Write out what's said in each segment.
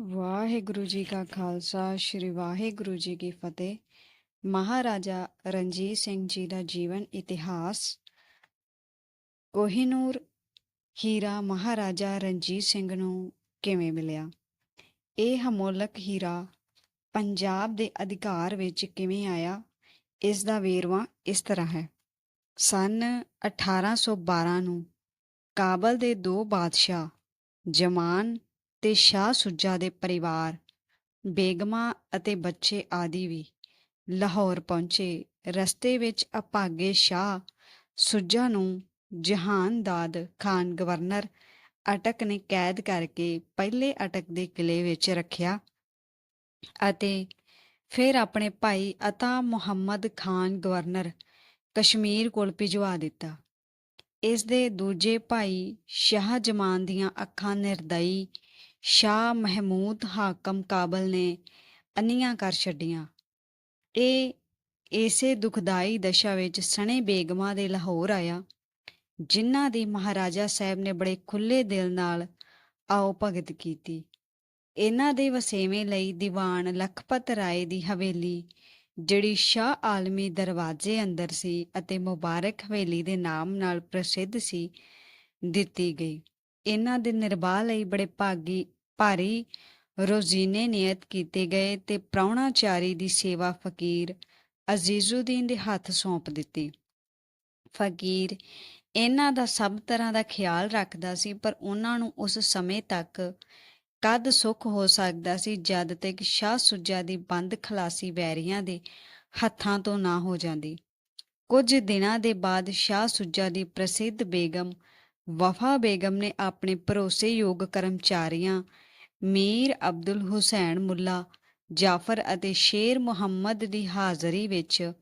ਵਾਹਿਗੁਰੂ ਜੀ ਕਾ ਖਾਲਸਾ, ਸ੍ਰੀ ਵਾਹਿਗੁਰੂ ਜੀ ਕੀ ਫਤਿਹ। ਮਹਾਰਾਜਾ ਰਣਜੀਤ ਸਿੰਘ ਜੀ ਦਾ ਜੀਵਨ ਇਤਿਹਾਸ। ਕੋਹਿਨੂਰ ਹੀਰਾ ਮਹਾਰਾਜਾ ਰਣਜੀਤ ਸਿੰਘ ਨੂੰ ਕਿਵੇਂ ਮਿਲਿਆ? ਇਹ ਹਮੋਲਕ ਹੀਰਾ ਪੰਜਾਬ ਦੇ ਅਧਿਕਾਰ ਵਿੱਚ ਕਿਵੇਂ ਆਇਆ? ਇਸ ਦਾ ਵੇਰਵਾ ਇਸ ਤਰ੍ਹਾਂ ਹੈ। ਸਨ 1812 ਨੂੰ ਕਾਬਲ ਦੇ ਦੋ ਬਾਦਸ਼ਾਹ ਜਮਾਨ ਤੇ ਸ਼ਾਹ ਸੁਜਾ ਦੇ ਪਰਿਵਾਰ, ਬੇਗਮਾਂ ਅਤੇ ਬੱਚੇ ਆਦਿ ਵੀ ਲਾਹੌਰ ਪਹੁੰਚੇ। ਰਸਤੇ ਵਿੱਚ ਅਭਾਗੇ ਸ਼ਾਹ ਸੁਜਾ ਨੂੰ ਜਹਾਨਦਾਦ ਖਾਨ ਗਵਰਨਰ ਅਟਕ ਨੇ ਕੈਦ ਕਰਕੇ ਪਹਿਲੇ ਅਟਕ ਦੇ ਕਿਲੇ ਵਿੱਚ ਰੱਖਿਆ ਅਤੇ ਫਿਰ ਆਪਣੇ ਭਾਈ ਅਤਾ ਮੁਹੰਮਦ ਖਾਨ ਗਵਰਨਰ ਕਸ਼ਮੀਰ ਕੋਲ ਭਿਜਵਾ ਦਿੱਤਾ। ਇਸ ਦੇ ਦੂਜੇ ਭਾਈ ਸ਼ਾਹ ਜਮਾਨ ਦੀਆਂ ਅੱਖਾਂ ਨਿਰਦਈ ਸ਼ਾਹ ਮਹਿਮੂਦ ਹਾਕਮ ਕਾਬਲ ਨੇ ਅੰਨੀਆਂ ਕਰ ਛੱਡੀਆਂ। ਇਹ ਇਸੇ ਦੁਖਦਾਈ ਦਸ਼ਾ ਵਿੱਚ ਸਣੇ ਬੇਗਮਾਂ ਦੇ ਲਾਹੌਰ ਆਇਆ, ਜਿਨ੍ਹਾਂ ਦੀ ਮਹਾਰਾਜਾ ਸਾਹਿਬ ਨੇ ਬੜੇ ਖੁੱਲੇ ਦਿਲ ਨਾਲ ਆਓ ਭਗਤ ਕੀਤੀ। ਇਹਨਾਂ ਦੇ ਵਸੇਵੇਂ ਲਈ ਦੀਵਾਨ ਲਖਪਤ ਰਾਏ ਦੀ ਹਵੇਲੀ, ਜਿਹੜੀ ਸ਼ਾਹ ਆਲਮੀ ਦਰਵਾਜ਼ੇ ਅੰਦਰ ਸੀ ਅਤੇ ਮੁਬਾਰਕ ਹਵੇਲੀ ਦੇ ਨਾਮ ਨਾਲ ਪ੍ਰਸਿੱਧ ਸੀ, ਦਿੱਤੀ ਗਈ। ਇਹਨਾਂ ਦੇ ਨਿਰਵਾਹ ਲਈ ਬੜੇ ਭਾਗੀ ਭਾਰੀ ਰੋਜ਼ੀਨੇ ਨਿਯਤ ਕੀਤੇ ਗਏ ਤੇ ਪ੍ਰਾਹੁਣਾਚਾਰੀ ਦੀ ਸੇਵਾ ਫਕੀਰ ਅਜ਼ੀਜ਼ੁਦੀਨ ਦੇ ਹੱਥ ਸੌਂਪ ਦਿੱਤੀ। ਫਕੀਰ ਇਹਨਾਂ ਦਾ ਸਭ ਤਰ੍ਹਾਂ ਦਾ ਖਿਆਲ ਰੱਖਦਾ ਸੀ, ਪਰ ਉਹਨਾਂ ਨੂੰ ਉਸ ਸਮੇਂ ਤੱਕ ਕਦ ਸੁੱਖ ਹੋ ਸਕਦਾ ਸੀ ਜਦ ਤੱਕ ਸ਼ਾਹ ਸੁਜਾ ਦੀ ਬੰਦ ਖਲਾਸੀ ਵੈਰੀਆਂ ਦੇ ਹੱਥਾਂ ਤੋਂ ਨਾ ਹੋ ਜਾਂਦੀ। ਕੁਝ ਦਿਨਾਂ ਦੇ ਬਾਅਦ ਸ਼ਾਹ ਸੁਜਾ ਦੀ ਪ੍ਰਸਿੱਧ ਬੇਗਮ ਵਫਾ ਬੇਗਮ ਨੇ ਆਪਣੇ ਭਰੋਸੇਯੋਗ ਕਰਮਚਾਰੀਆਂ ਮੀਰ ਅਬਦੁਲ ਹੁਸੈਨ ਮੁੱਲਾ ਜਾਫਰ ਅਤੇ ਸ਼ੇਰ ਮੁਹੰਮਦ ਦੀ ਹਾਜ਼ਰੀ ਵਿੱਚ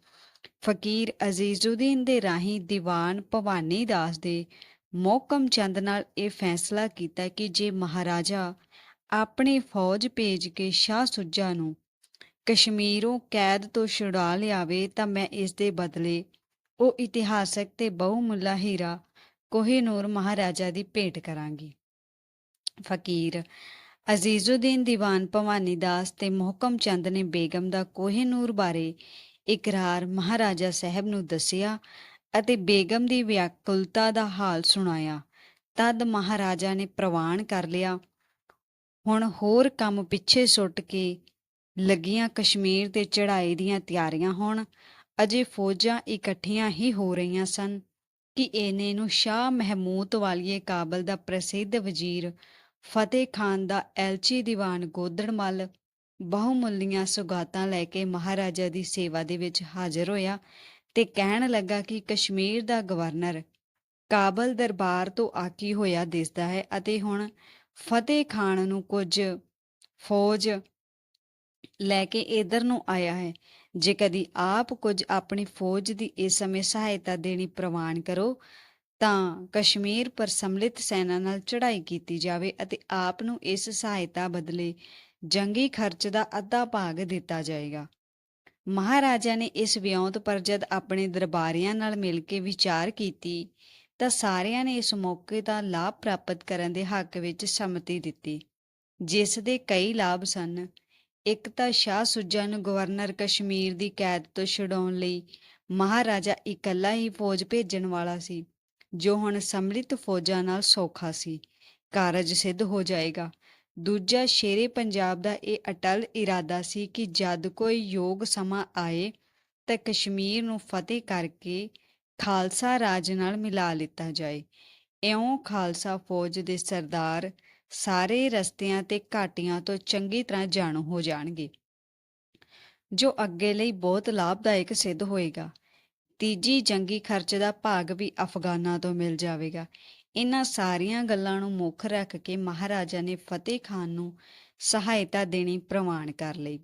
ਫਕੀਰ ਅਜ਼ੀਜ਼ੁਦੀਨ ਦੇ ਰਾਹੀਂ ਦੀਵਾਨ ਭਵਾਨੀ ਦਾਸ ਦੇ ਮੋਹਕਮ ਚੰਦ ਨਾਲ ਇਹ ਫੈਸਲਾ ਕੀਤਾ ਕਿ ਜੇ ਮਹਾਰਾਜਾ ਆਪਣੀ ਫੌਜ ਭੇਜ ਕੇ ਸ਼ਾਹ ਸੁਜਾ ਨੂੰ ਕਸ਼ਮੀਰੋਂ ਕੈਦ ਤੋਂ ਛੁਡਾ ਲਿਆਵੇ ਤਾਂ ਮੈਂ ਇਸ ਦੇ ਬਦਲੇ ਉਹ ਇਤਿਹਾਸਕ ਤੇ ਬਹੁਮੁੱਲਾ ਹੀਰਾ ਕੋਹਿਨੂਰ ਮਹਾਰਾਜਾ ਦੀ ਭੇਟ ਕਰਾਂਗੀ। ਫਕੀਰ ਅਜ਼ੀਜ਼ੁਦੀਨ ਦੀਵਾਨ ਭਵਾਨੀ ਦਾਸ ਤੇ ਮੁਹਕਮ ਚੰਦ ਨੇ ਬੇਗਮ ਦਾ ਕੋਹਿਨੂਰ ਬਾਰੇ ਇਕਰਾਰ ਮਹਾਰਾਜਾ ਸਾਹਿਬ ਨੂੰ ਦੱਸਿਆ ਅਤੇ ਬੇਗਮ ਦੀ ਵਿਆਕੁਲਤਾ ਦਾ ਹਾਲ ਸੁਣਾਇਆ। ਤਦ ਮਹਾਰਾਜਾ ਨੇ ਪ੍ਰਵਾਨ ਕਰ ਲਿਆ। ਹੁਣ ਹੋਰ ਕੰਮ ਪਿੱਛੇ ਸੁੱਟ ਕੇ ਲੱਗੀਆਂ ਕਸ਼ਮੀਰ ਤੇ ਚੜ੍ਹਾਈ ਦੀਆਂ ਤਿਆਰੀਆਂ ਹੋਣ। ਅਜੇ ਫੌਜਾਂ ਇਕੱਠੀਆਂ ਹੀ ਹੋ ਰਹੀਆਂ ਸਨ ਕਿ ਇਹਨੇ ਨੂੰ ਸ਼ਾਹ ਮਹਿਮੂਦ ਵਾਲੀਏ ਕਾਬਲ ਦਾ ਪ੍ਰਸਿੱਧ ਵਜ਼ੀਰ ਫਤਿਹ ਖਾਨ ਦਾ ਐਲਚੀ ਦੀਵਾਨ ਗੋਦੜਮਲ ਬਹੁਮੁੱਲੀਆਂ ਸੁਗਾਤਾਂ ਲੈ ਕੇ ਮਹਾਰਾਜਾ ਦੀ ਸੇਵਾ ਦੇ ਵਿੱਚ ਹਾਜ਼ਰ ਹੋਇਆ ਤੇ ਕਹਿਣ ਲੱਗਾ ਕਿ ਕਸ਼ਮੀਰ ਦਾ ਗਵਰਨਰ ਕਾਬਲ ਦਰਬਾਰ ਤੋਂ ਆਕੀ ਹੋਇਆ ਦਿਸਦਾ ਹੈ ਅਤੇ ਹੁਣ ਫਤਿਹ ਖਾਨ ਨੂੰ ਕੁਝ ਫੌਜ ਲੈ ਕੇ ਇਧਰ ਨੂੰ ਆਇਆ ਹੈ। ਜੇ ਕਦੀ ਆਪ ਕੁਝ ਆਪਣੀ ਫੌਜ ਦੀ ਇਸ ਸਮੇਂ ਸਹਾਇਤਾ ਦੇਣੀ ਪ੍ਰਵਾਨ ਕਰੋ ਤਾਂ ਕਸ਼ਮੀਰ ਪਰ ਸੰਮਲਿਤ ਸੈਨਾ ਨਾਲ ਚੜ੍ਹਾਈ ਕੀਤੀ ਜਾਵੇ ਅਤੇ ਆਪ ਨੂੰ ਇਸ ਸਹਾਇਤਾ ਬਦਲੇ ਜੰਗੀ ਖਰਚ ਦਾ ਅੱਧਾ ਭਾਗ ਦਿੱਤਾ ਜਾਏਗਾ। ਮਹਾਰਾਜਾ ਨੇ ਇਸ ਵਿਉਂਤ ਪਰ ਜਦ ਆਪਣੇ ਦਰਬਾਰੀਆਂ ਨਾਲ ਮਿਲ ਕੇ ਵਿਚਾਰ ਕੀਤੀ ਤਾਂ ਸਾਰਿਆਂ ਨੇ ਇਸ ਮੌਕੇ ਦਾ ਲਾਭ ਪ੍ਰਾਪਤ ਕਰਨ ਦੇ ਹੱਕ ਵਿੱਚ ਸੰਮਤੀ ਦਿੱਤੀ, ਜਿਸ ਦੇ ਕਈ ਲਾਭ ਸਨ। ਇੱਕ ਤਾਂ ਸ਼ਾਹ ਸੁਜਾ ਨੂੰ ਗਵਰਨਰ ਕਸ਼ਮੀਰ ਦੀ ਕੈਦ ਤੋਂ ਛੁਡਾਉਣ ਲਈ ਮਹਾਰਾਜਾ ਇਕੱਲਾ ਹੀ ਫੌਜ ਭੇਜਣ ਵਾਲਾ ਸੀ। ਜੋ ਹੁਣ ਸਮਲਿਤ ਫੌਜਾਂ ਨਾਲ ਸੌਖਾ ਸੀ। ਕਾਰਜ ਸਿੱਧ ਹੋ ਜਾਏਗਾ। ਦੂਜਾ ਸ਼ੇਰੇ ਪੰਜਾਬ ਦਾ ਇਹ ਅਟਲ ਇਰਾਦਾ ਸੀ ਕਿ ਜਦ ਕੋਈ ਯੋਗ ਸਮਾਂ ਆਏ ਤਾਂ ਕਸ਼ਮੀਰ ਨੂੰ ਫਤਿਹ ਕਰਕੇ ਖਾਲਸਾ ਰਾਜ ਨਾਲ ਮਿਲਾ ਲਿੱਤਾ ਜਾਏ। ਇਉਂ ਖਾਲਸਾ ਫੌਜ ਦੇ ਸਰਦਾਰ ਸਾਰੇ ਰਸਤਿਆਂ ਤੇ ਘਾਟੀਆਂ ਤੋਂ ਚੰਗੀ ਤਰ੍ਹਾਂ ਜਾਣੂ ਹੋ ਜਾਣਗੇ, ਜੋ ਅੱਗੇ ਲਈ ਬਹੁਤ ਲਾਭਦਾਇਕ ਸਿੱਧ ਹੋਏਗਾ। ਤੀਜੀ ਜੰਗੀ ਖਰਚ ਦਾ ਭਾਗ ਵੀ ਅਫਗਾਨਾਂ ਤੋਂ ਮਿਲ ਜਾਵੇਗਾ। ਇਹਨਾਂ ਸਾਰੀਆਂ ਗੱਲਾਂ ਨੂੰ ਮੁੱਖ ਰੱਖ ਕੇ ਮਹਾਰਾਜਾ ਨੇ ਫਤਿਹ ਖਾਨ ਨੂੰ ਸਹਾਇਤਾ ਦੇਣੀ ਪ੍ਰਵਾਨ ਕਰ ਲਈ।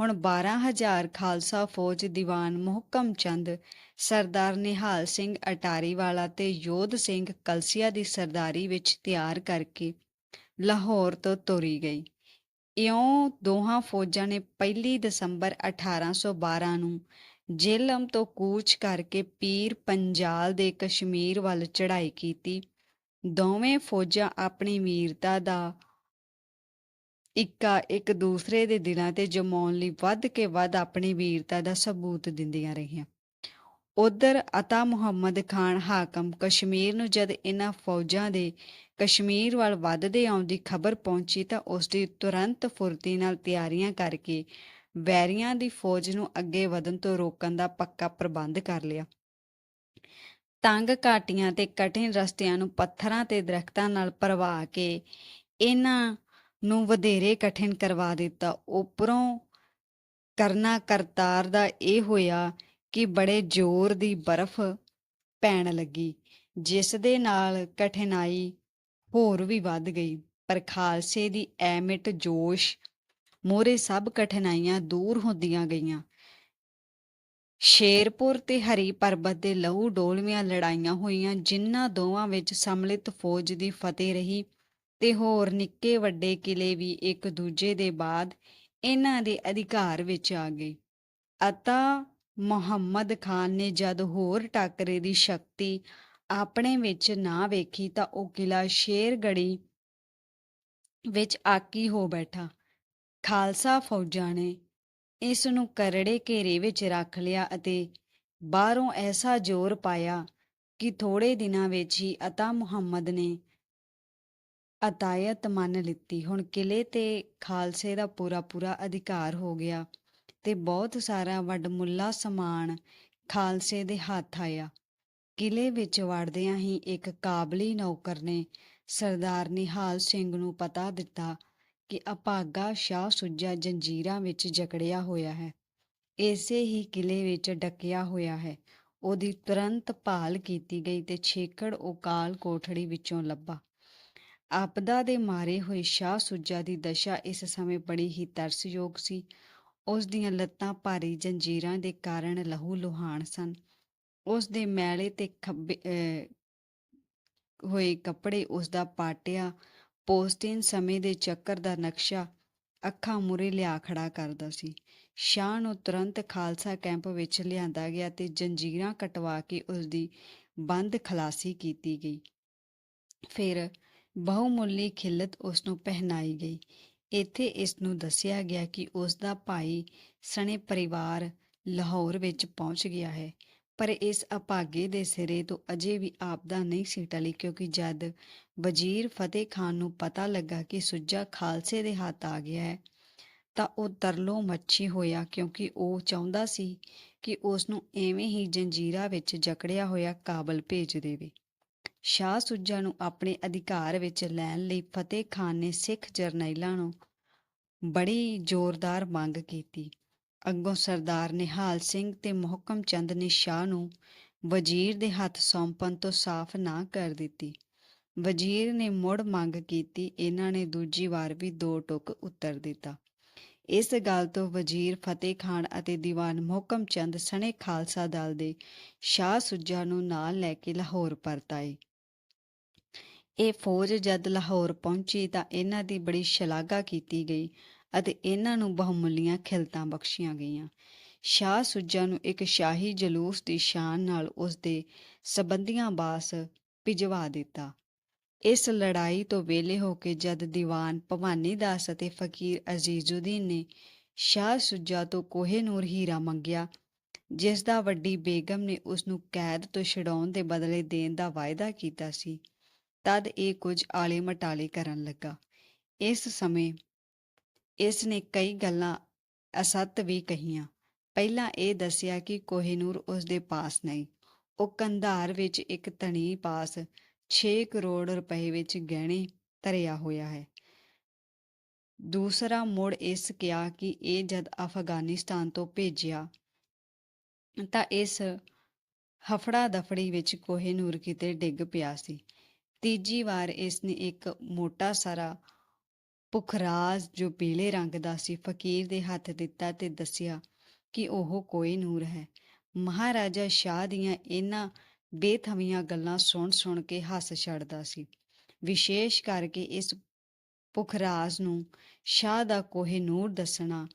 ਹੁਣ 12000 ਖਾਲਸਾ ਫੌਜ ਦੀਵਾਨ ਮੁਹਕਮ ਚੰਦ, ਸਰਦਾਰ ਨਿਹਾਲ ਸਿੰਘ ਅਟਾਰੀ ਵਾਲਾ ਤੇ ਯੋਧ ਸਿੰਘ ਕਲਸੀਆ ਦੀ ਸਰਦਾਰੀ ਵਿੱਚ ਤਿਆਰ ਕਰਕੇ ਲਾਹੌਰ ਤੋਂ ਤੋਰੀ ਗਈ। ਇਉਂ ਦੋਹਾਂ ਫੌਜਾਂ ਨੇ 1 ਦਸੰਬਰ 1812 ਨੂੰ ਜੇਲਮ ਤੋਂ ਕੂਚ ਕਰਕੇ ਪੀਰ ਪੰਜਾਲ ਦੇ ਕਸ਼ਮੀਰ ਵੱਲ ਚੜ੍ਹਾਈ ਕੀਤੀ, ਦੋਵੇਂ ਫੌਜਾਂ ਆਪਣੀ ਵੀਰਤਾ ਦਾ ਇੱਕਾ ਇੱਕ ਦੂਸਰੇ ਦੇ ਦਿਲਾਂ ਤੇ ਜਮਾਉਣ ਲਈ ਵੱਧ ਕੇ ਵੱਧ ਆਪਣੀ ਵੀਰਤਾ ਦਾ ਸਬੂਤ ਦਿੰਦੀਆਂ ਰਹੀਆਂ। ਉਧਰ ਅਤਾ ਮੁਹੰਮਦ ਖਾਨ ਹਾਕਮ ਕਸ਼ਮੀਰ ਨੂੰ ਜਦ ਇਹਨਾਂ ਫੌਜਾਂ ਦੇ ਕਸ਼ਮੀਰ ਵੱਲ ਵੱਧਦੇ ਆਉਣ ਦੀ ਖਬਰ ਪਹੁੰਚੀ ਤਾਂ ਉਸ ਦੀ ਤੁਰੰਤ ਫੁਰਤੀ ਨਾਲ ਤਿਆਰੀਆਂ ਕਰਕੇ ਵੈਰੀਆਂ ਦੀ ਫੌਜ ਨੂੰ ਅੱਗੇ ਵਧਣ ਤੋਂ ਰੋਕਣ ਦਾ ਪੱਕਾ ਪ੍ਰਬੰਧ ਕਰ ਲਿਆ। ਤੰਗ ਘਾਟੀਆਂ ਤੇ ਕਠਿਨ ਰਸਤਿਆਂ ਨੂੰ ਪੱਥਰਾਂ ਤੇ ਦਰਖਤਾਂ ਨਾਲ ਭਰਵਾ ਕੇ ਇਹਨਾਂ ਨੂੰ ਵਧੇਰੇ ਕਠਿਨ ਕਰਵਾ ਦਿੱਤਾ। ਉਪਰੋਂ ਕਰਨਾ ਕਰਤਾਰ ਦਾ ਇਹ ਹੋਇਆ ਕਿ ਬੜੇ ਜ਼ੋਰ ਦੀ ਬਰਫ਼ ਪੈਣ ਲੱਗੀ, ਜਿਸ ਦੇ ਨਾਲ ਕਠਿਨਾਈ ਹੋਰ ਵੀ ਵੱਧ ਗਈ। ਪਰ ਖਾਲਸੇ ਦੀ ਐਮਿਟ ਜੋਸ਼ ਮੋਰੇ ਸਭ ਕਠਿਨਾਈਆਂ ਦੂਰ ਹੁੰਦੀਆਂ ਗਈਆਂ। ਸ਼ੇਰਪੁਰ ਤੇ ਹਰੀ ਪਰਬਤ ਦੇ ਲਹੂ ਡੋਲਵੀਆਂ ਲੜਾਈਆਂ ਹੋਈਆਂ ਜਿਨ੍ਹਾਂ ਦੋਵਾਂ ਵਿੱਚ ਸਮਲਿਤ ਫੌਜ ਦੀ ਫਤਿਹ ਰਹੀ ਤੇ ਹੋਰ ਨਿੱਕੇ ਵੱਡੇ ਕਿਲੇ ਵੀ ਇੱਕ ਦੂਜੇ ਦੇ ਬਾਅਦ ਇਹਨਾਂ ਦੇ ਅਧਿਕਾਰ ਵਿੱਚ ਆ ਗਏ। ਅਤਾ ਮੁਹੰਮਦ ਖਾਨ ਨੇ ਜਦ ਹੋਰ ਟਾਕਰੇ ਦੀ ਸ਼ਕਤੀ ਆਪਣੇ ਵਿੱਚ ਨਾ ਵੇਖੀ ਤਾਂ ਉਹ ਕਿਲਾ ਸ਼ੇਰਗੜੀ ਵਿੱਚ ਆਕੀ ਹੋ ਬੈਠਾ। ਖਾਲਸਾ ਫੌਜਾਂ ਨੇ ਇਸ ਨੂੰ ਕਰੜੇ ਘੇਰੇ ਵਿੱਚ ਰੱਖ ਲਿਆ ਅਤੇ ਬਾਹਰੋਂ ਐਸਾ ਜ਼ੋਰ ਪਾਇਆ ਕਿ ਥੋੜੇ ਦਿਨਾਂ ਵਿੱਚ ਹੀ ਅਤਾ ਮੁਹੰਮਦ ਨੇ ਅਤਾਇਤ ਮੰਨ ਲਿੱਤੀ। ਹੁਣ ਕਿਲੇ ਤੇ ਖਾਲਸੇ ਦਾ ਪੂਰਾ ਪੂਰਾ ਅਧਿਕਾਰ ਹੋ ਗਿਆ ਤੇ ਬਹੁਤ ਸਾਰਾ ਵੱਡਮੁੱਲਾ ਸਮਾਨ ਖਾਲਸੇ ਦੇ ਹੱਥ ਆਇਆ। ਕਿਲੇ ਵਿੱਚ ਵੜਦਿਆਂ ਹੀ ਇੱਕ ਕਾਬਲੀ ਨੌਕਰ ਨੇ ਸਰਦਾਰ ਨਿਹਾਲ ਸਿੰਘ ਨੂੰ ਪਤਾ ਦਿੱਤਾ ਕਿ ਅਭਾਗਾ ਸ਼ਾਹ ਸੁੱਜਾ ਜੰਜੀਰਾਂ ਵਿੱਚ ਜਕੜਿਆ ਹੋਇਆ ਹੈ। ਇਸੇ ਹੀ ਕਿਲੇ ਵਿੱਚ ਡੱਕਿਆ ਹੋਇਆ ਹੈ। ਉਹਦੀ ਤੁਰੰਤ ਭਾਲ ਕੀਤੀ ਗਈ ਤੇ ਛੇਕੜ ਉਕਾਲ ਕੋਠੜੀ ਵਿੱਚੋਂ ਲੱਭਾ। ਆਪਦਾ ਦੇ ਮਾਰੇ ਹੋਏ ਸ਼ਾਹ ਸੁੱਜਾ ਦੀ ਦਸ਼ਾ ਇਸ ਸਮੇਂ ਬੜੀ ਹੀ ਤਰਸਯੋਗ ਸੀ। ਉਸ ਦੀਆਂ ਲੱਤਾਂ ਭਾਰੀ ਜੰਜੀਰਾਂ ਦੇ ਕਾਰਨ ਲਹੂ ਲੁਹਾਨ ਸਨ। ਉਸ ਦੇ ਮੈਲੇ ਤੇ ਖੱਬੇ ਅਹ, ਹੋਏ ਕੱਪੜੇ ਉਸ ਦਾ ਪਾਟਿਆ ਪੋਸਟਿਨ ਸਮੇਂ ਦੇ ਚੱਕਰ ਦਾ ਨਕਸ਼ਾ ਅੱਖਾਂ ਮੁਰੇ ਲਿਆ ਖੜਾ ਕਰਦਾ ਸੀ। ਸ਼ਾਹ ਨੂੰ ਤੁਰੰਤ ਖਾਲਸਾ ਕੈਂਪ ਵਿੱਚ ਲਿਆਂਦਾ ਗਿਆ ਤੇ ਜੰਜੀਰਾਂ ਕਟਵਾ ਕੇ ਉਸ ਦੀ ਬੰਦ ਖਲਾਸੀ ਕੀਤੀ ਗਈ। ਫਿਰ ਬਹੁਮੁੱਲੀ ਖਿੱਲਤ ਉਸ ਨੂੰ ਪਹਿਨਾਈ ਗਈ। ਇੱਥੇ ਇਸ ਨੂੰ ਦੱਸਿਆ ਗਿਆ ਕਿ ਉਸ ਦਾ ਭਾਈ ਸਣੇ ਪਰਿਵਾਰ ਲਾਹੌਰ ਵਿੱਚ ਪਹੁੰਚ ਗਿਆ ਹੈ। ਪਰ ਇਸ ਅਭਾਗੇ ਦੇ ਸਿਰੇ ਤੋਂ ਅਜੇ ਵੀ ਆਪਦਾ ਨਹੀਂ ਸੀ ਟਲੀ, ਕਿਉਂਕਿ ਜਦ ਵਜ਼ੀਰ ਫਤਿਹ ਖਾਨ ਨੂੰ ਪਤਾ ਲੱਗਾ ਕਿ ਸੁੱਜਾ ਖਾਲਸੇ ਦੇ ਹੱਥ ਆ ਗਿਆ ਹੈ, ਤਾਂ ਉਹ ਤਰਲੋ ਮੱਛੀ ਹੋਇਆ, ਕਿਉਂਕਿ ਉਹ ਚਾਹੁੰਦਾ ਸੀ ਕਿ ਉਸ ਨੂੰ ਐਵੇਂ ਹੀ ਜੰਜੀਰਾ ਵਿੱਚ ਜਕੜਿਆ ਹੋਇਆ ਕਾਬਲ ਭੇਜ ਦੇਵੇ। ਸ਼ਾਹ ਸੁੱਜਾ ਨੂੰ ਆਪਣੇ ਅਧਿਕਾਰ ਵਿੱਚ ਲੈਣ ਲਈ ਫਤਿਹ ਖਾਨ ਨੇ ਸਿੱਖ ਜਰਨੈਲਾਂ ਨੂੰ ਬੜੀ ਜ਼ੋਰਦਾਰ ਮੰਗ ਕੀਤੀ। ਅੱਗੋਂ ਸਰਦਾਰ ਨਿਹਾਲ ਸਿੰਘ ਤੇ ਮੁਹਕਮ ਚੰਦ ਨੇ ਸ਼ਾਹ ਨੂੰ ਵਜ਼ੀਰ ਦੇ ਹੱਥ ਸੌਂਪਣ ਤੋਂ ਸਾਫ਼ ਨਾ ਕਰ ਦਿੱਤੀ। ਵਜ਼ੀਰ ਨੇ ਮੁੜ ਮੰਗ ਕੀਤੀ, ਇਹਨਾਂ ਨੇ ਦੂਜੀ ਵਾਰ ਵੀ ਦੋ ਟੁਕ ਉੱਤਰ ਦਿੱਤਾ। ਇਸ ਗੱਲ ਤੋਂ ਵਜ਼ੀਰ ਫਤਿਹ ਖਾਨ ਅਤੇ ਦੀਵਾਨ ਮੁਹਕਮ ਚੰਦ ਸਣੇ ਖਾਲਸਾ ਦਲ ਦੇ ਸ਼ਾਹ ਸੁੱਜਾ ਨੂੰ ਨਾਲ ਲੈ ਕੇ ਲਾਹੌਰ ਪਰਤ ਆਏ। ਇਹ ਫੌਜ ਜਦ ਲਾਹੌਰ ਪਹੁੰਚੀ ਤਾਂ ਇਹਨਾਂ ਦੀ ਬੜੀ ਸ਼ਲਾਘਾ ਕੀਤੀ ਗਈ। ਅਤੇ ਇਹਨਾਂ ਨੂੰ ਬਹੁਮੁੱਲੀਆਂ ਖਿਲਤਾਂ ਬਖਸ਼ੀਆਂ ਗਈਆਂ। ਸ਼ਾਹ ਸੁੱਜਾ ਨੂੰ ਇੱਕ ਸ਼ਾਹੀ ਜਲੂਸ ਦੀ ਸ਼ਾਨ ਨਾਲ ਉਸ ਦੇ ਸਬੰਧੀਆਂ ਬਾਸ ਭਿਜਵਾ ਦਿੱਤਾ। ਇਸ ਲੜਾਈ ਤੋਂ ਵੇਲੇ ਹੋ ਕੇ ਜਦ ਦੀਵਾਨ ਭਵਾਨੀ ਦਾਸ ਅਤੇ ਫਕੀਰ ਅਜ਼ੀਜ਼ੁਦੀਨ ਨੇ ਸ਼ਾਹ ਸੁੱਜਾ ਤੋਂ ਕੋਹੇ ਨੂਰ ਹੀਰਾ ਮੰਗਿਆ, ਜਿਸ ਦਾ ਵੱਡੀ ਬੇਗਮ ਨੇ ਉਸ ਨੂੰ ਕੈਦ ਤੋਂ ਛਡਾਉਣ ਦੇ ਬਦਲੇ ਦੇਣ ਦਾ ਵਾਅਦਾ ਕੀਤਾ ਸੀ, ਤਦ ਇਹ ਕੁਝ ਆਲੇ ਮਟਾਲੇ ਕਰਨ ਲੱਗਾ। ਇਸ ਸਮੇਂ ਇਸ ਨੇ ਕਈ ਗੱਲਾਂ ਅਸੱਤ ਵੀ ਕਹੀਆਂ। ਪਹਿਲਾਂ ਇਹ ਦੱਸਿਆ ਕਿ ਕੋਹਿਨੂਰ ਉਸ ਦੇ ਪਾਸ ਨਹੀਂ। ਉਹ ਕੰਧਾਰ ਵਿੱਚ ਇੱਕ ਧਨੀ ਪਾਸ 6 ਕਰੋੜ ਰੁਪਏ ਵਿੱਚ ਗਹਿਣੇ ਧਰਿਆ ਹੋਇਆ ਹੈ। ਦੂਸਰਾ ਮੁੜ ਇਸ ਕਿਹਾ ਕਿ ਇਹ ਜਦ ਅਫਗਾਨਿਸਤਾਨ ਤੋਂ ਭੇਜਿਆ ਤਾਂ ਇਸ ਹਫੜਾ ਦਫੜੀ ਵਿੱਚ ਕੋਹਿਨੂਰ ਕਿਤੇ ਡਿੱਗ ਪਿਆ ਸੀ। ਤੀਜੀ ਵਾਰ ਇਸ ਨੇ ਇੱਕ ਮੋਟਾ ਸਾਰਾ ਪੁਖਰਾਜ ਜੋ ਪੀਲੇ ਰੰਗ ਦਾ ਸੀ, ਫਕੀਰ ਦੇ ਹੱਥ ਦਿੱਤਾ ਤੇ ਦੱਸਿਆ ਕਿ ਉਹ ਕੋਈ ਨੂਰ ਹੈ। ਮਹਾਰਾਜਾ ਸ਼ਾਹ ਦੀਆਂ ਇਹਨਾਂ ਬੇਥਵੀਆਂ ਗੱਲਾਂ ਸੁਣ ਸੁਣ ਕੇ ਹੱਸ ਛੱਡਦਾ ਸੀ। ਵਿਸ਼ੇਸ਼ ਕਰਕੇ ਇਸ ਪੁਖਰਾਜ ਨੂੰ ਸ਼ਾਹ ਦਾ ਕੋਹੇ ਨੂਰ ਦੱਸਣਾ,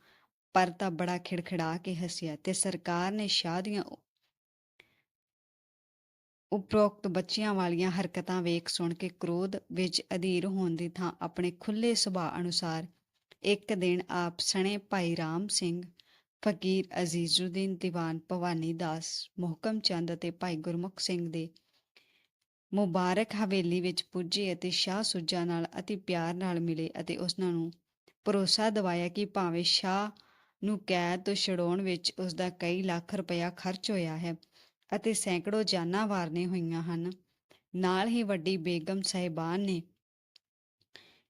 ਪਰ ਤਾਂ ਬੜਾ ਖਿੜਖਿੜਾ ਕੇ ਹੱਸਿਆ ਤੇ ਸਰਕਾਰ ਨੇ ਸ਼ਾਹ ਦੀਆਂ ਉਪਰੋਕਤ ਬੱਚਿਆਂ ਵਾਲੀਆਂ ਹਰਕਤਾਂ ਵੇਖ ਸੁਣ ਕੇ ਕ੍ਰੋਧ ਵਿੱਚ ਅਧੀਰ ਹੋਣ ਦੀ ਥਾਂ ਆਪਣੇ ਖੁੱਲੇ ਸੁਭਾਅ ਅਨੁਸਾਰ ਇੱਕ ਦਿਨ ਆਪ ਸਣੇ ਭਾਈ ਰਾਮ ਸਿੰਘ, ਫਕੀਰ ਅਜ਼ੀਜ਼ੁਦੀਨ ਦੀਵਾਨ ਭਵਾਨੀ ਦਾਸ, ਮੋਹਕਮ ਚੰਦ ਅਤੇ ਭਾਈ ਗੁਰਮੁਖ ਸਿੰਘ ਦੇ ਮੁਬਾਰਕ ਹਵੇਲੀ ਵਿੱਚ ਪੁੱਜੇ ਅਤੇ ਸ਼ਾਹ ਸੁੱਜਾ ਨਾਲ ਅਤੀ ਪਿਆਰ ਨਾਲ ਮਿਲੇ ਅਤੇ ਉਸਨਾਂ ਨੂੰ ਭਰੋਸਾ ਦਿਵਾਇਆ ਕਿ ਭਾਵੇਂ ਸ਼ਾਹ ਨੂੰ ਕੈਦ ਤੋਂ ਛੁਡਾਉਣ ਵਿੱਚ ਉਸ ਦਾ ਕਈ ਲੱਖ ਰੁਪਇਆ ਖਰਚ ਹੋਇਆ ਹੈ ਅਤੇ ਸੈਂਕੜੋ ਜਾਨਾਂ ਵਾਰਨੇ ਹੋਈਆਂ ਹਨ। ਨਾਲ ਹੀ ਵੱਡੀ ਬੇਗਮ ਸਾਹਿਬਾਨ ਨੇ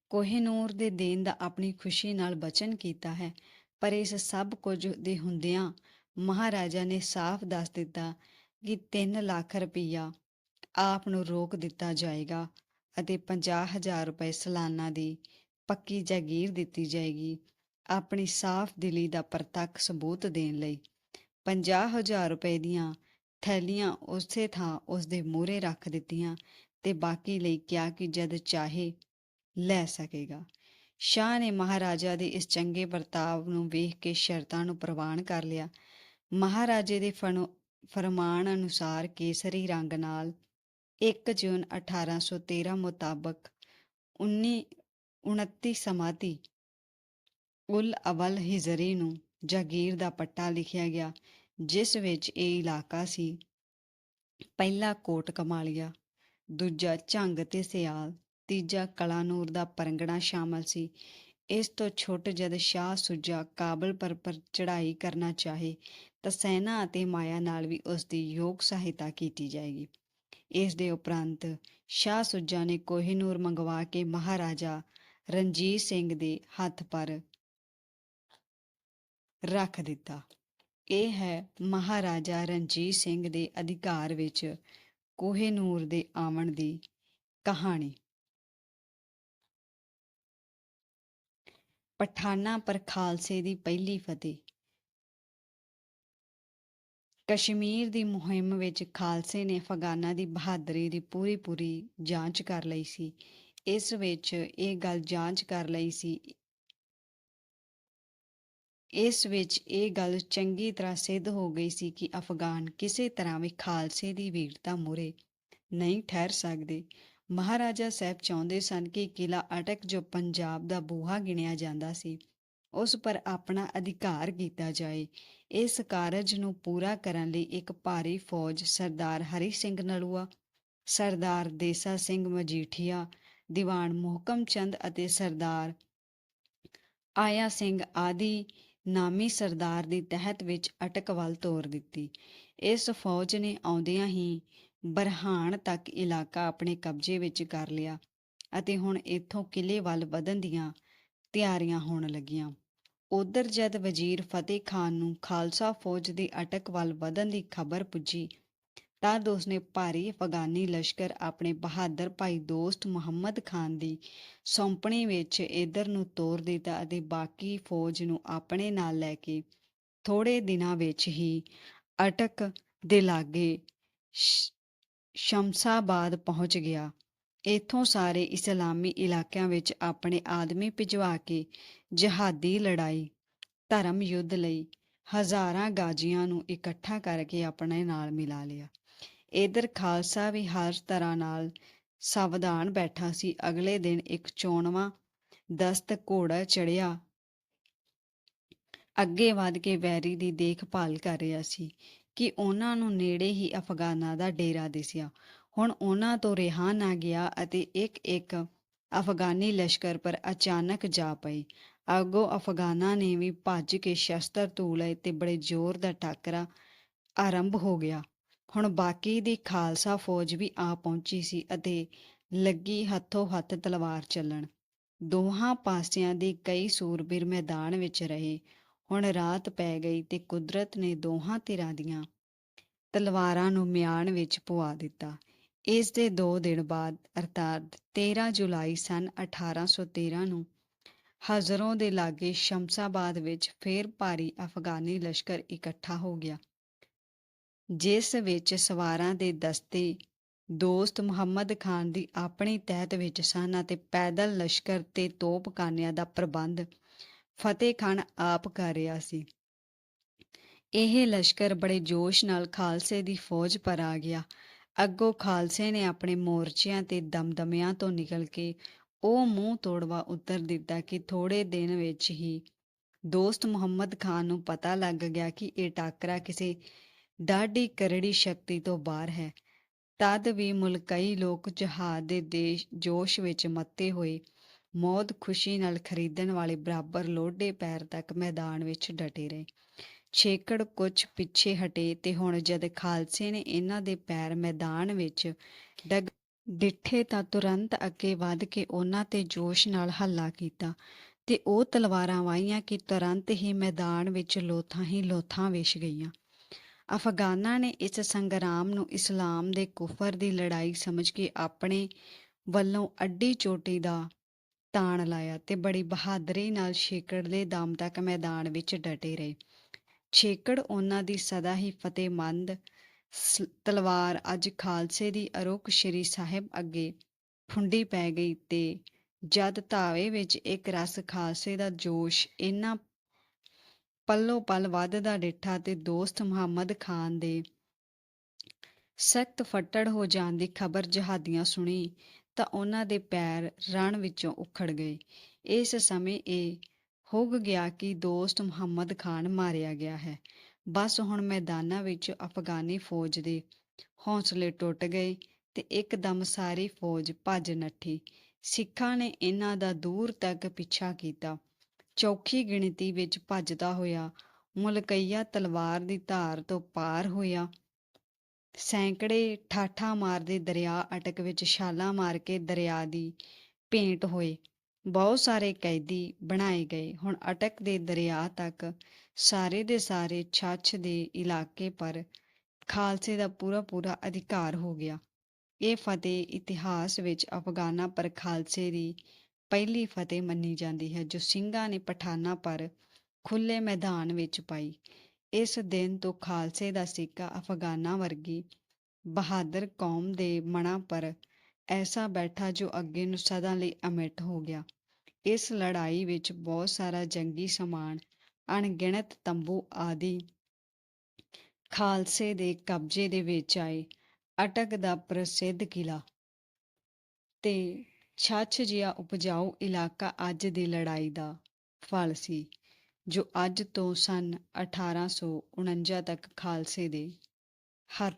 ਕੋਹਿਨੂਰ ਦੇ ਦੇਣ ਦਾ ਆਪਣੀ ਖੁਸ਼ੀ ਨਾਲ ਬਚਨ ਕੀਤਾ ਹੈ। ਪਰ ਇਸ ਸਭ ਕੁਝ ਦੇ ਹੁੰਦਿਆਂ ਮਹਾਰਾਜਾ ਨੇ ਸਾਫ਼ ਦੱਸ ਦਿੱਤਾ ਕਿ 3 ਲੱਖ ਰੁਪਈਆ ਆਪ ਨੂੰ ਰੋਕ ਦਿੱਤਾ ਜਾਏਗਾ ਅਤੇ 50000 ਰੁਪਏ ਸਾਲਾਨਾ ਦੀ ਪੱਕੀ ਜਾਗੀਰ ਦਿੱਤੀ ਜਾਏਗੀ ਆਪਣੀ ਸਾਫ਼ ਦਿਲੀ ਦਾ ਪ੍ਰਤੱਖ ਸਬੂਤ ਦੇਣ ਲਈ। 50000 ਰੁਪਏ ਦੀਆਂ ਥੈਲੀਆਂ ਉਸੇ ਥਾਂ ਉਸਦੇ ਮੂਹਰੇ ਰੱਖ ਦਿੱਤੀਆਂ ਤੇ ਬਾਕੀ ਲਈ ਕਿਹਾ ਕਿ ਜਦ ਚਾਹੇ ਲੈ ਸਕੇਗਾ। ਸ਼ਾਹ ਨੇ ਮਹਾਰਾਜਾ ਦੇ ਇਸ ਚੰਗੇ ਵਰਤਾਵ ਨੂੰ ਵੇਖ ਕੇ ਸ਼ਰਤਾਂ ਨੂੰ ਪ੍ਰਵਾਨ ਕਰ ਲਿਆ। ਮਹਾਰਾਜੇ ਦੇ ਫਰਮਾਨ ਅਨੁਸਾਰ ਕੇਸਰੀ ਰੰਗ ਨਾਲ 1 ਜੂਨ 1813 ਮੁਤਾਬਕ 19 29 ਸਮਾਤੀ ਉਲ ਅਵਲ ਹਿਜਰੀ ਨੂੰ ਜਾਗੀਰ ਦਾ ਪੱਟਾ ਲਿਖਿਆ ਗਿਆ। ਜਿਸ ਵਿੱਚ ਇਹ ਇਲਾਕਾ ਸੀ, ਪਹਿਲਾ ਕੋਟ ਕਮਾਲੀਆ, ਦੂਜਾ ਝੰਗ ਤੇ ਸਿਆਲ, ਤੀਜਾ ਕਲਾਨੂਰ ਦਾ ਪਰਗਣਾ ਸ਼ਾਮਲ ਸੀ। ਇਸ ਤੋਂ ਛੁੱਟ ਜਦ ਸ਼ਾਹ ਸੁਜਾ ਕਾਬਲ ਪਰ ਪਰ ਚੜ੍ਹਾਈ ਕਰਨਾ ਚਾਹੇ, ਤਾਂ ਸੈਨਾ ਅਤੇ ਮਾਇਆ ਨਾਲ ਵੀ ਉਸ ਦੀ ਯੋਗ ਸਹਾਇਤਾ ਕੀਤੀ ਜਾਏਗੀ। ਇਸ ਦੇ ਉਪਰੰਤ ਸ਼ਾਹ ਸੁਜਾ ਨੇ ਕੋਹਿਨੂਰ ਮੰਗਵਾ ਕੇ ਮਹਾਰਾਜਾ ਰਣਜੀਤ ਸਿੰਘ ਦੇ ਹੱਥ ਪਰ ਰੱਖ ਦਿੱਤਾ। ਇਹ ਹੈ ਮਹਾਰਾਜਾ ਰਣਜੀਤ ਸਿੰਘ ਦੇ ਅਧਿਕਾਰ ਵਿੱਚ ਕੋਹਿਨੂਰ ਦੇ ਆਵਣ ਦੀ ਕਹਾਣੀ। ਪਠਾਨਾਂ ਪਰ ਖਾਲਸੇ ਦੀ ਪਹਿਲੀ ਫਤਿਹ। ਕਸ਼ਮੀਰ ਦੀ ਮੁਹਿੰਮ ਵਿੱਚ ਖਾਲਸੇ ਨੇ ਅਫਗਾਨਾਂ ਦੀ ਬਹਾਦਰੀ ਦੀ ਪੂਰੀ ਪੂਰੀ ਜਾਂਚ ਕਰ ਲਈ ਸੀ। ਇਸ ਵਿੱਚ ਇਹ ਗੱਲ ਜਾਂਚ ਕਰ ਲਈ ਸੀ ਇਸ ਵਿੱਚ ਇਹ ਗੱਲ ਚੰਗੀ ਤਰ੍ਹਾਂ ਸਿੱਧ ਹੋ ਗਈ ਸੀ ਕਿ ਅਫਗਾਨ ਕਿਸੇ ਤਰ੍ਹਾਂ ਵੀ ਖਾਲਸੇ ਦੀ ਵੀਰਤਾ ਮੂਹਰੇ ਨਹੀਂ ਠਹਿਰ ਸਕਦੇ। ਮਹਾਰਾਜਾ ਸਾਹਿਬ ਚਾਹੁੰਦੇ ਸਨ ਕਿ ਕਿਲਾ ਅਟਕ ਜੋ ਪੰਜਾਬ ਦਾ ਬੂਹਾ ਗਿਣਿਆ ਜਾਂਦਾ ਸੀ, ਉਸ ਪਰ ਆਪਣਾ ਅਧਿਕਾਰ ਕੀਤਾ ਜਾਏ। ਇਸ ਕਾਰਜ ਨੂੰ ਪੂਰਾ ਕਰਨ ਲਈ ਇੱਕ ਭਾਰੀ ਫੌਜ ਸਰਦਾਰ ਹਰੀ ਸਿੰਘ ਨਲੂਆ, ਸਰਦਾਰ ਦੇਸਾ ਸਿੰਘ ਮਜੀਠੀਆ, ਦੀਵਾਨ ਮੋਹਕਮ ਚੰਦ ਅਤੇ ਸਰਦਾਰ ਆਇਆ ਸਿੰਘ ਆਦਿ ਨਾਮੀ ਸਰਦਾਰ ਦੀ ਤਹਿਤ ਵਿੱਚ ਅਟਕ ਵੱਲ ਤੋਰ ਦਿੱਤੀ। ਇਸ ਫੌਜ ਨੇ ਆਉਂਦਿਆਂ ਹੀ ਬਰਹਾਨ ਤੱਕ ਇਲਾਕਾ ਆਪਣੇ ਕਬਜ਼ੇ ਵਿੱਚ ਕਰ ਲਿਆ ਅਤੇ ਹੁਣ ਇੱਥੋਂ ਕਿਲੇ ਵੱਲ ਵਧਣ ਦੀਆਂ ਤਿਆਰੀਆਂ ਹੋਣ ਲੱਗੀਆਂ। ਉਧਰ ਜਦ ਵਜ਼ੀਰ ਫਤਿਹ ਖਾਨ ਨੂੰ ਖਾਲਸਾ ਫੌਜ ਦੀ ਅਟਕ ਵੱਲ ਵਧਣ ਦੀ ਖਬਰ ਪੁੱਜੀ ਤਦ ਉਸਨੇ ਭਾਰੀ ਅਫਗਾਨੀ ਲਸ਼ਕਰ ਆਪਣੇ ਬਹਾਦਰ ਭਾਈ ਦੋਸਤ ਮੁਹੰਮਦ ਖਾਨ ਦੀ ਸੌਂਪਣੀ ਵਿੱਚ ਇਧਰ ਨੂੰ ਤੋਰ ਦਿੱਤਾ ਅਤੇ ਬਾਕੀ ਫੌਜ ਨੂੰ ਆਪਣੇ ਨਾਲ ਲੈ ਕੇ ਥੋੜੇ ਦਿਨਾਂ ਵਿੱਚ ਹੀ ਅਟਕ ਦੇ ਲਾਗੇ ਸ਼ਮਸਾਬਾਦ ਪਹੁੰਚ ਗਿਆ। ਇਥੋਂ ਸਾਰੇ ਇਸਲਾਮੀ ਇਲਾਕਿਆਂ ਵਿੱਚ ਆਪਣੇ ਆਦਮੀ ਭਿਜਵਾ ਕੇ ਜਹਾਦੀ ਲੜਾਈ, ਧਰਮ ਯੁੱਧ ਲਈ ਹਜ਼ਾਰਾਂ ਗਾਜੀਆਂ ਨੂੰ ਇਕੱਠਾ ਕਰਕੇ ਆਪਣੇ ਨਾਲ ਮਿਲਾ ਲਿਆ। ਇਧਰ ਖਾਲਸਾ ਵੀ ਹਰ ਤਰ੍ਹਾਂ ਨਾਲ ਸਾਵਧਾਨ ਬੈਠਾ ਸੀ। ਅਗਲੇ ਦਿਨ ਇੱਕ ਚੋਣਵਾਂ ਦਸਤ ਘੋੜਾ ਚੜਿਆ ਅੱਗੇ ਵਧ ਕੇ ਵੈਰੀ ਦੀ ਦੇਖਭਾਲ ਕਰ ਰਿਹਾ ਸੀ ਕਿ ਉਹਨਾਂ ਨੂੰ ਨੇੜੇ ਹੀ ਅਫਗਾਨਾਂ ਦਾ ਡੇਰਾ ਦਿਸਿਆ। ਹੁਣ ਉਹਨਾਂ ਤੋਂ ਰਿਹਾ ਨਾ ਗਿਆ ਅਤੇ ਇੱਕ ਇੱਕ ਅਫਗਾਨੀ ਲਸ਼ਕਰ ਪਰ ਅਚਾਨਕ ਜਾ ਪਈ। ਅੱਗੋਂ ਅਫਗਾਨਾਂ ਨੇ ਵੀ ਭੱਜ ਕੇ ਸ਼ਸਤਰ ਤੂ ਲਏ ਤੇ ਬੜੇ ਜ਼ੋਰ ਦਾ ਟਾਕਰਾ ਆਰੰਭ ਹੋ ਗਿਆ। ਹੁਣ ਬਾਕੀ ਦੀ ਖਾਲਸਾ ਫੌਜ ਵੀ ਆ ਪਹੁੰਚੀ ਸੀ ਅਤੇ ਲੱਗੀ ਹੱਥੋਂ ਹੱਥ ਤਲਵਾਰ ਚੱਲਣ। ਦੋਹਾਂ ਪਾਸਿਆਂ ਦੇ ਕਈ ਸੂਰਬੀਰ ਮੈਦਾਨ ਵਿੱਚ ਰਹੇ। ਹੁਣ ਰਾਤ ਪੈ ਗਈ ਤੇ ਕੁਦਰਤ ਨੇ ਦੋਹਾਂ ਧਿਰਾਂ ਦੀਆਂ ਤਲਵਾਰਾਂ ਨੂੰ ਮਿਆਨ ਵਿੱਚ ਪਵਾ ਦਿੱਤਾ। ਇਸ ਦੇ 2 ਦਿਨ ਬਾਅਦ, ਅਰਥਾਤ 13 ਜੁਲਾਈ ਸਨ 1813 ਨੂੰ, ਹਜ਼ਰੋਂ ਦੇ ਲਾਗੇ ਸ਼ਮਸਾਬਾਦ ਵਿੱਚ ਫੇਰ ਭਾਰੀ ਅਫਗਾਨੀ ਲਸ਼ਕਰ ਇਕੱਠਾ ਹੋ ਗਿਆ। ਜਿਸ ਵਿੱਚ ਸਵਾਰਾਂ ਦੇ ਦਸਤੇ ਦੋਸਤ ਮੁਹੰਮਦ ਖਾਨ ਦੀ ਆਪਣੀ ਤਹਿਤ ਵਿੱਚ ਸਨ ਅਤੇ ਪੈਦਲ ਲਸ਼ਕਰ ਤੇ ਤੋਪਖਾਨਿਆਂ ਦਾ ਪ੍ਰਬੰਧ ਫਤਿਹ ਖਾਨ ਆਪ ਕਰ ਰਿਹਾ ਸੀ। ਇਹ ਲਸ਼ਕਰ ਬੜੇ ਜੋਸ਼ ਨਾਲ ਖਾਲਸੇ ਦੀ ਫੌਜ ਪਰ ਆ ਗਿਆ। ਅੱਗੋਂ ਖਾਲਸੇ ਨੇ ਆਪਣੇ ਮੋਰਚਿਆਂ ਤੇ ਦਮਦਮਿਆਂ ਤੋਂ ਨਿਕਲ ਕੇ ਉਹ ਮੂੰਹ ਤੋੜਵਾ ਉੱਤਰ ਦਿੱਤਾ ਕਿ ਥੋੜੇ ਦਿਨ ਵਿੱਚ ਹੀ ਦੋਸਤ ਮੁਹੰਮਦ ਖਾਨ ਨੂੰ ਪਤਾ ਲੱਗ ਗਿਆ ਕਿ ਇਹ ਟਾਕਰਾ ਕਿਸੇ ਡਾਢੀ ਕਰੜੀ ਸ਼ਕਤੀ ਤੋਂ ਬਾਹਰ ਹੈ। ਤਦ ਵੀ ਮੁਲਕਈ ਲੋਕ ਜਹਾਦ ਦੇ ਦੇਸ਼, ਜੋਸ਼ ਵਿੱਚ ਮੱਤੇ ਹੋਏ। ਮੌਤ ਖੁਸ਼ੀ ਨਾਲ ਖਰੀਦਣ ਵਾਲੇ ਬਰਾਬਰ ਲੋਢੇ ਪੈਰ ਤੱਕ ਮੈਦਾਨ ਵਿੱਚ ਡਟੇ ਰਹੇ। ਛੇਕੜ ਕੁਝ ਪਿੱਛੇ ਹਟੇ ਤੇ ਹੁਣ ਜਦ ਖਾਲਸੇ ਨੇ ਇਹਨਾਂ ਦੇ ਪੈਰ ਮੈਦਾਨ ਵਿੱਚ ਡਗ ਡਿੱਠੇ ਤਾਂ ਤੁਰੰਤ ਅੱਗੇ ਵੱਧ ਕੇ ਉਹਨਾਂ ਤੇ ਜੋਸ਼ ਨਾਲ ਹੱਲਾ ਕੀਤਾ ਤੇ ਉਹ ਤਲਵਾਰਾਂ ਵਾਹੀਆਂ ਕਿ ਤੁਰੰਤ ਹੀ ਮੈਦਾਨ ਵਿੱਚ ਲੋਥਾਂ ਹੀ ਲੋਥਾਂ ਵਿਛ ਗਈਆਂ। ਅਫਗਾਨਾਂ ਨੇ ਇਸ ਸੰਗਰਾਮ ਨੂੰ ਇਸਲਾਮ ਦੇ ਕੁਫਰ ਦੀ ਲੜਾਈ ਸਮਝ ਕੇ ਆਪਣੇ ਵੱਲੋਂ ਅੱਡੀ ਚੋਟੀ ਦਾ ਤਾਣ ਲਾਇਆ ਤੇ ਬੜੀ ਬਹਾਦਰੀ ਨਾਲ ਛੇਕੜਲੇ ਦਮ ਤੱਕ ਮੈਦਾਨ ਵਿੱਚ ਡਟੇ ਰਹੇ। ਛੇਕੜ ਉਹਨਾਂ ਦੀ ਸਦਾ ਹੀ ਫਤਿਹਮੰਦ ਤਲਵਾਰ ਅੱਜ ਖਾਲਸੇ ਦੀ ਅਰੁਕ ਸ਼੍ਰੀ ਸਾਹਿਬ ਅੱਗੇ ਫੁੰਡੀ ਪੈ ਗਈ ਤੇ ਜਦ ਧਾਵੇ ਵਿੱਚ ਇੱਕ ਰਸ ਖਾਲਸੇ ਦਾ ਜੋਸ਼ ਇੰਨਾ ਪੱਲੋ ਪਲ ਵੱਧਦਾ ਡਿੱਠਾ ਤੇ ਦੋਸਤ ਮੁਹੰਮਦ ਖਾਨ ਦੇ ਸਖਤ ਫੱਟੜ ਹੋ ਜਾਣ ਦੀ ਖਬਰ ਜਹਾਦੀਆਂ ਸੁਣੀ ਤਾਂ ਉਹਨਾਂ ਦੇ ਪੈਰ ਰਣ ਵਿੱਚੋਂ ਉਖੜ ਗਏ। ਇਸ ਸਮੇਂ ਇਹ ਹੁੱਗ ਗਿਆ ਕਿ ਦੋਸਤ ਮੁਹੰਮਦ ਖਾਨ ਮਾਰਿਆ ਗਿਆ ਹੈ। ਬਸ ਹੁਣ ਮੈਦਾਨਾਂ ਵਿੱਚ ਅਫਗਾਨੀ ਫੌਜ ਦੇ ਹੌਸਲੇ ਟੁੱਟ ਗਏ ਤੇ ਇੱਕਦਮ ਸਾਰੀ ਫੌਜ ਭੱਜ ਨੱਠੀ। ਸਿੱਖਾਂ ਨੇ ਇਹਨਾਂ ਦਾ ਦੂਰ ਤੱਕ ਪਿੱਛਾ ਕੀਤਾ। ਚੌਖੀ ਗਿਣਤੀ ਵਿੱਚ ਭੱਜਦਾ ਹੋਇਆ, ਮੁਲਕਈਆ ਤਲਵਾਰ ਦੀ ਧਾਰ ਤੋਂ ਪਾਰ ਹੋਇਆ। ਸੈਂਕੜੇ ਠਾਠਾ ਮਾਰਦੇ ਦਰਿਆ ਅਟਕ ਵਿੱਚ ਛਾਲਾਂ ਮਾਰ ਕੇ ਦਰਿਆ ਦੀ ਭੇਂਟ ਹੋਏ। ਬਹੁਤ ਸਾਰੇ ਕੈਦੀ ਬਣਾਏ ਗਏ। ਹੁਣ ਅਟਕ ਦੇ ਦਰਿਆ ਤੱਕ ਸਾਰੇ ਦੇ ਸਾਰੇ ਛੱਛ ਦੇ ਇਲਾਕੇ ਪਰ ਖਾਲਸੇ ਦਾ ਪੂਰਾ ਪੂਰਾ ਅਧਿਕਾਰ ਹੋ ਗਿਆ। ਇਹ ਫਤਿਹ ਇਤਿਹਾਸ ਵਿੱਚ ਅਫਗਾਨਾਂ ਪਰ ਖਾਲਸੇ ਦੀ ਪਹਿਲੀ ਫਤਿਹ ਮੰਨੀ ਜਾਂਦੀ ਹੈ, ਜੋ ਸਿੰਘਾਂ ਨੇ ਪਠਾਨਾਂ ਪਰ ਖੁੱਲੇ ਮੈਦਾਨ ਵਿੱਚ ਪਾਈ। ਇਸ ਦਿਨ ਤੋਂ ਖਾਲਸੇ ਦਾ ਸਿੱਕਾ ਅਫਗਾਨਾਂ ਵਰਗੀ ਬਹਾਦਰ ਕੌਮ ਦੇ ਮਨਾਂ ਪਰ ਐਸਾ ਬੈਠਾ ਜੋ ਅੱਗੇ ਨੂੰ ਸਦਾ ਲਈ ਅਮਿਟ ਹੋ ਗਿਆ। ਇਸ ਲੜਾਈ ਵਿੱਚ ਬਹੁਤ ਸਾਰਾ ਜੰਗੀ ਸਮਾਨ, ਅਣਗਿਣਤ ਤੰਬੂ ਆਦਿ ਖਾਲਸੇ ਦੇ ਕਬਜ਼ੇ ਦੇ ਵਿੱਚ ਆਏ। ਅਟਕ ਦਾ ਪ੍ਰਸਿੱਧ ਕਿਲਾ ਤੇ ਛੱਛ ਜਿਹਾ ਉਪਜਾਊ ਇਲਾਕਾ ਅੱਜ ਦੀ ਲੜਾਈ ਦਾ ਫਲ ਸੀ, ਜੋ ਅੱਜ ਤੋਂ ਸਨ 1849 ਤੱਕ ਖਾਲਸੇ ਦੇ ਹੱਥ